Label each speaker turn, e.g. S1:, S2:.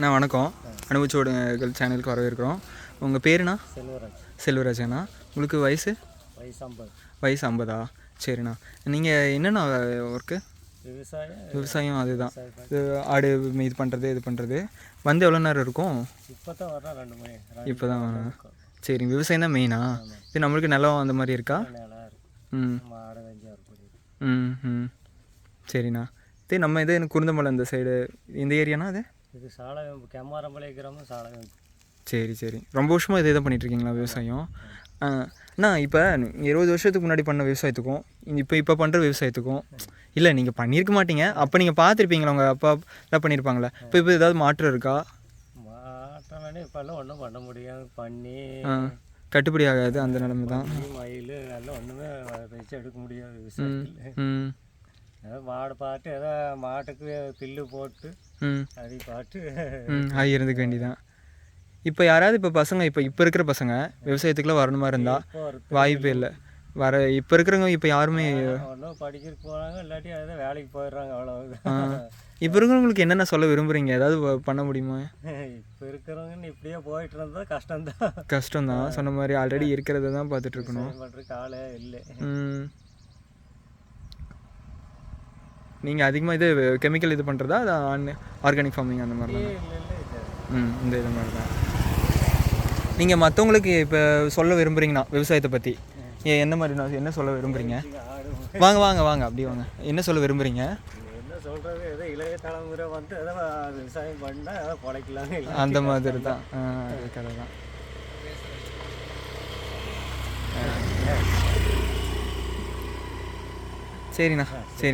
S1: அண்ணா வணக்கம். அனுபவிச்சோடுகள் சேனலுக்கு வரவேற்கிறோம். உங்கள் பேருண்ணா?
S2: செல்வராஜ்.
S1: செல்வராஜண்ணா. உங்களுக்கு வயசு?
S2: வயசு ஐம்பது.
S1: வயசு ஐம்பதா? சரிண்ணா. நீங்கள் என்னண்ணா ஒர்க்கு
S2: விவசாயம்
S1: விவசாயம் அதுதான். இது ஆடு இது பண்ணுறது இது பண்ணுறது வந்து எவ்வளோ நேரம் இருக்கும்?
S2: இப்போ தான் வர்றோம் ரெண்டு மணி
S1: இப்போ தான் சரிங்க விவசாயம் தான் மெயினா இது நம்மளுக்கு நிலம் அந்த மாதிரி இருக்கா? ம். ம் ம். சரிண்ணா. இது நம்ம இது குருந்தமலை இந்த சைடு இந்த ஏரியானா அது?
S2: இது சாலகம் கெம்மாரம்பளை கிராமம் சாலகம்
S1: சரி சரி. ரொம்ப வருஷமாக இதே தான் பண்ணிகிட்ருக்கீங்களா விவசாயம்? அண்ணா இப்போ இருபது வருஷத்துக்கு முன்னாடி பண்ண விவசாயத்துக்கும் இப்போ இப்போ பண்ணுற விவசாயத்துக்கும் இல்லை நீங்கள் பண்ணியிருக்க மாட்டீங்க. அப்போ நீங்கள் பார்த்துருப்பீங்களா உங்கள் அப்பா எல்லாம் பண்ணியிருப்பாங்களே இப்போ இப்போ ஏதாவது மாற்றம் இருக்கா?
S2: மாட்டோம்னே இப்போல்லாம் ஒன்றும் பண்ண முடியாது. பண்ணி
S1: கட்டுப்படி ஆகாது அந்த நிலைமை தான்.
S2: மயில் எல்லாம் ஒன்றுமே எடுக்க முடியாது விவசாயத்தில். மாடு பார்த்து ஏதோ மாட்டுக்கு பில்லு போட்டு அதை பார்த்து
S1: அது இருந்துக்க வேண்டியதான் இப்போ யாராவது இப்போ பசங்க இப்போ இப்போ இருக்கிற பசங்க விவசாயத்துக்குலாம் வரணுமா இருந்தால் வாய்ப்பே இல்லை. வர இப்போ இருக்கிறவங்க இப்போ யாருமே
S2: ஒன்றும் படிக்கிறதுக்கு போகிறாங்க இல்லாட்டி ஏதோ வேலைக்கு போயிடுறாங்க
S1: ஆ,
S2: அவ்வளோதான்
S1: இப்போ இருக்கிறவங்களுக்கு என்னென்ன சொல்ல விரும்புகிறீங்க ஏதாவது பண்ண முடியுமா?
S2: இப்போ இருக்கிறவங்க இப்படியே போயிட்டு இருந்தா கஷ்டம்தான்.
S1: கஷ்டம் தான் சொன்ன மாதிரி ஆல்ரெடி இருக்கிறத தான் பார்த்துட்டு இருக்கணும்.
S2: பண்ணுறதுக்கு ஆளே இல்லை.
S1: நீங்கள் அதிகமாக இது கெமிக்கல் இது பண்ணுறதா அது ஆர்கானிக் ஃபார்மிங் அந்த மாதிரி தான் ம் இந்த இது மாதிரி தான் நீங்கள் மற்றவங்களுக்கு இப்போ சொல்ல விரும்புகிறீங்கண்ணா விவசாயத்தை பற்றி என்ன மாதிரி நான் என்ன சொல்ல விரும்புகிறீங்க வாங்க வாங்க வாங்க அப்படியே வாங்க. என்ன சொல்ல விரும்புகிறீங்க
S2: என்ன சொல்கிறது ஏதோ இளைய தலைமுறை வந்து விவசாயம் பண்ணால் பிழைக்கலாங்க
S1: அந்த மாதிரி தான் கதை தான். சரிண்ணா சரி.